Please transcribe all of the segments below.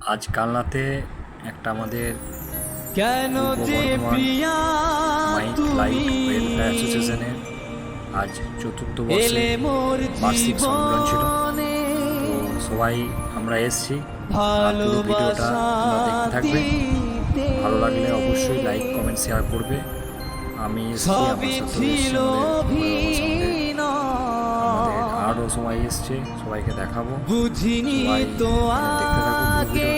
আজ কালনাতে একটা আমাদের কেন যে প্রিয়া অ্যাসোসিয়েশনের আজ চতুর্থ বর্ষে বার্ষিক সম্মেলন ছিল। তো সবাই আমরা এসছি। পুরো ভিডিওটা দেখতে থাকবে। ভালো লাগলে অবশ্যই লাইক কমেন্ট শেয়ার করবে। আমি এসেছি সবই আমার সাথে আরও সবাই এসছে সবাইকে দেখাবো। বুঝিনি তো আগে।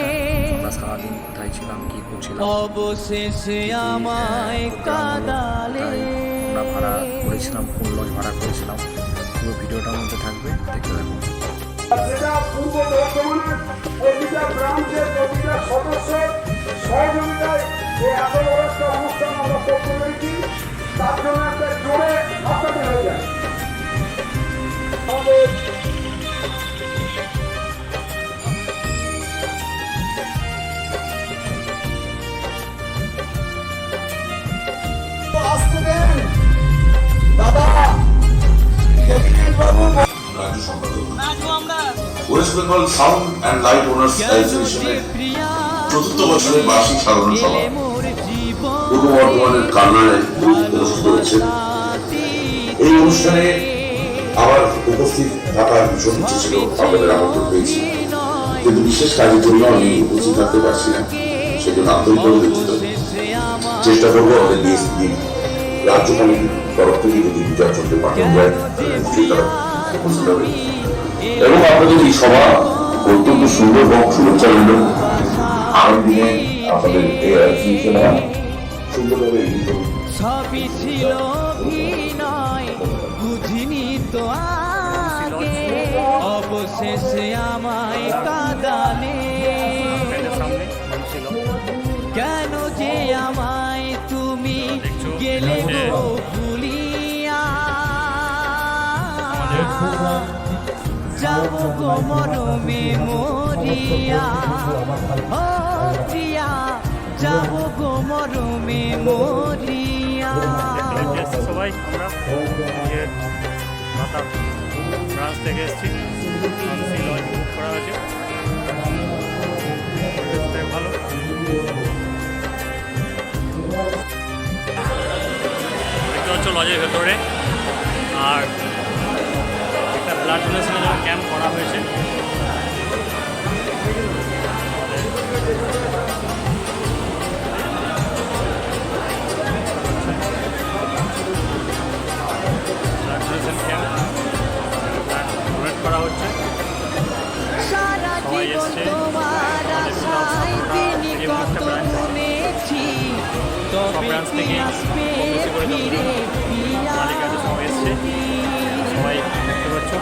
আমরা সারাদিন কোথায় ছিলাম কি করছিলাম? অবশেষে আমায় আহ, program কাদালে। আমরা ভাড়া করেছিলাম কোন লজ ভাড়া করেছিলাম। পুরো ভিডিওটার মধ্যে থাকবে দেখতে থাকুন যেটা পূর্ব বর্ধমানের প্রতিটা ব্রাঞ্চের প্রতিটা সদস্যের সহযোগিতায় এই এত বড় একটা অনুষ্ঠান আমরা করতে পেরেছি। তার জন্য একটা জোরে West Bengal sound and light owners অ্যাসোসিয়েশনের চতুর্থ বছরের বার্ষিক সাধারণ সভা। পূর্ব বর্ধমানের কান্নায় অনুষ্ঠিত হয়েছে। এই অনুষ্ঠানে আমার উপস্থিত থাকার ভীষণ ইচ্ছে ছিল, আপনাদের আমন্ত্রণ পেয়েছি। কিন্তু বিশেষ কাজের জন্য আমি উপস্থিত থাকতে পারছি না, সেজন্য আন্তরিকভাবে চেষ্টা করব আমাদের ডিএসপি রাজ্য কমিটির তরফ থেকে যদি বিচার চলতে পাঠানো যায় এবং আপনাদের এই সভা অত্যন্ত সুন্দর এবং শুভেচ্ছা রইল আগামী দিনে আপনাদের এই অ্যাসোসিয়েশন সুন্দরভাবে ছিল বুঝিনি তো আগে। অবশেষে আমায় কাদালে কেন যে আমায় তুমি গেলে গো ভুলিয়া। যাব গো মরমে মরিয়া। ও যাব গো মরমে মরিয়া। সবাই আমরা থেকে এসেছি। লজ বুক করা হয়েছে। ভালো। দেখতে পাচ্ছ লজের ভেতরে। আর একটা ব্লাড ডোনেশনের জন্য ক্যাম্প করা হয়েছে। যতটা মালিক আছে সবাই এসছে। সবাই দেখতে পাচ্ছ?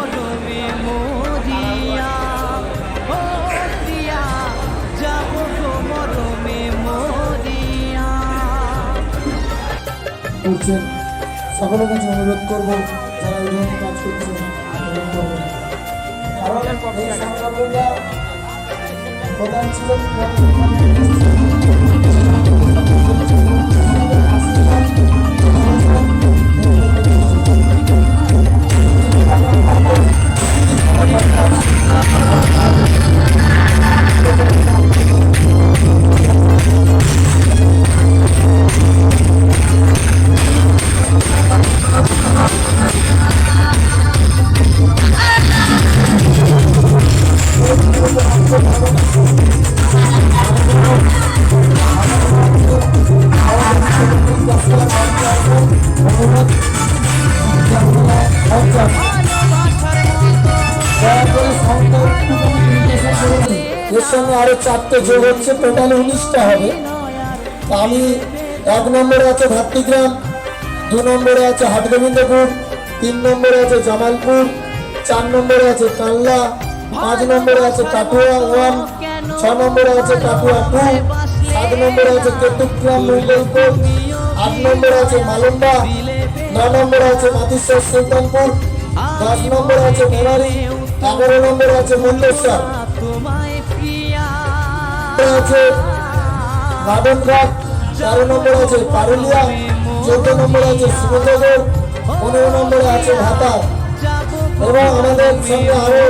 মরমে মরিয়া ও প্রিয়া যাব মরমে মরিয়া। করছেন সকলের কাছে অনুরোধ করব, যারা এই ধরনের কাজ করছেন প্রধান ছিলেন। দয়া এর সঙ্গে আরও চারটে যোগ হচ্ছে টোটাল উনিশটা হবে আমি এক নম্বরে আছে ভাতৃগ্রাম দু নম্বরে আছে হাটগোবিন্দপুর তিন নম্বরে আছে জামালপুর চার নম্বরে আছে কানলা পাঁচ নম্বরে আছে কাটুয়া ওয়ান ছ নম্বরে আছে কাটুয়া টু সাত নম্বরে আছে কেতুগ্রাম মঙ্গলপুর আট নম্বরে আছে মালুম্বা ন নম্বরে আছে মাতিশ্বর সুলতানপুর দশ নম্বরে আছে মেমারি এগারো নম্বর আছে তোমায় প্রিয়া আছে গার্ডেনঘাট তেরো নম্বরে আছে পারুলিয়া, চোদ্দ নম্বরে আছে সুন্দরগড় পনেরো নম্বরে আছে ভাতা। এবং আমাদের সঙ্গে আরও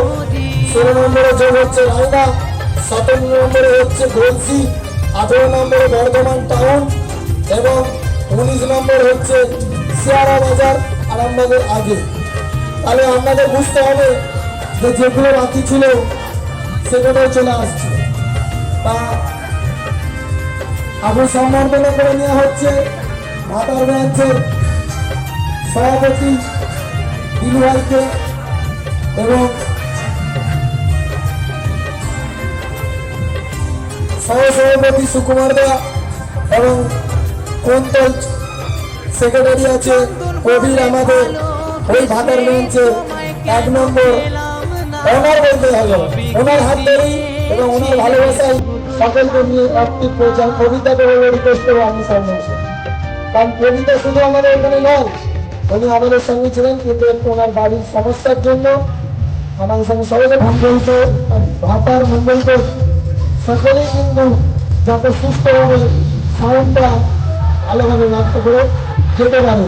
ষোলো নম্বরে যোগ হচ্ছে রায়না সতেরো নম্বরে হচ্ছে গলসি, আঠেরো নম্বরে বর্ধমান টাউন, এবং উনিশ নম্বর হচ্ছে শিয়ারা বাজার আরামবাগের আগে। তাহলে আপনাদের বুঝতে হবে যে যেগুলো বাকি ছিল সেগুলো চলে আসছে। তা আবু সম্বর্ধনা করে নেওয়া হচ্ছে ভাতার ব্রাঞ্চের সভাপতি দিলুভাইকে এবং সহসভাপতি সুকুমার দা এবং কোন্তল সেক্রেটারি আছে কবির আমাদের, ওই ভাতার ব্রাঞ্চে এক নম্বর ওনার বলতে হবে ওনার হাত ধরেই এবং ওনার ভালোবাসায় সকলকে নিয়ে একটি প্রচার কবিতাকে বলে রিকোয়েস্ট করব আমি সামনে এসে। কারণ কবিতা শুধু আমাদের এখানে নয়, উনি আমাদের সঙ্গে ছিলেন, কিন্তু একটু ওনার বাড়ির সমস্যার জন্য আমাদের সঙ্গে সবাইকে মঙ্গলত ভাতার মঙ্গলত সকলেই কিন্তু যাতে সুস্থভাবে সাউন্ডটা ভালোভাবে নষ্ট করে যেতে পারে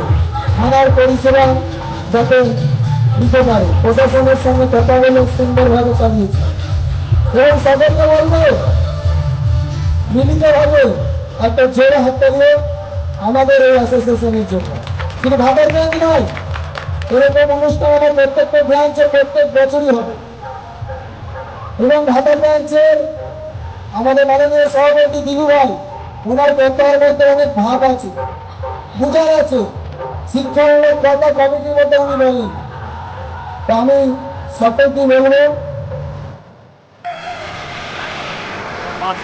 থানার পরিষেবা যাতে দিতে পারে প্রশাসনের সঙ্গে কথা বলে সুন্দরভাবে চালিয়েছে এবং একটা আমাদের এই অ্যাসোসিয়েশনের জন্য। ভাতের ব্রাঞ্চ নয়, এরকম অনুষ্ঠান প্রত্যেকটা ব্রাঞ্চে প্রত্যেক বছরই হবে। এবং ভাতের ব্রাঞ্চের আমাদের মাননীয় সভাপতি দিঘু ভাই, ওনার কথার মধ্যে অনেক ভাব আছে, বুঝার আছে। শিক্ষামূলক কথা কমিটির মধ্যে উনি বলেন তো আমি সকলকে বলব মাছ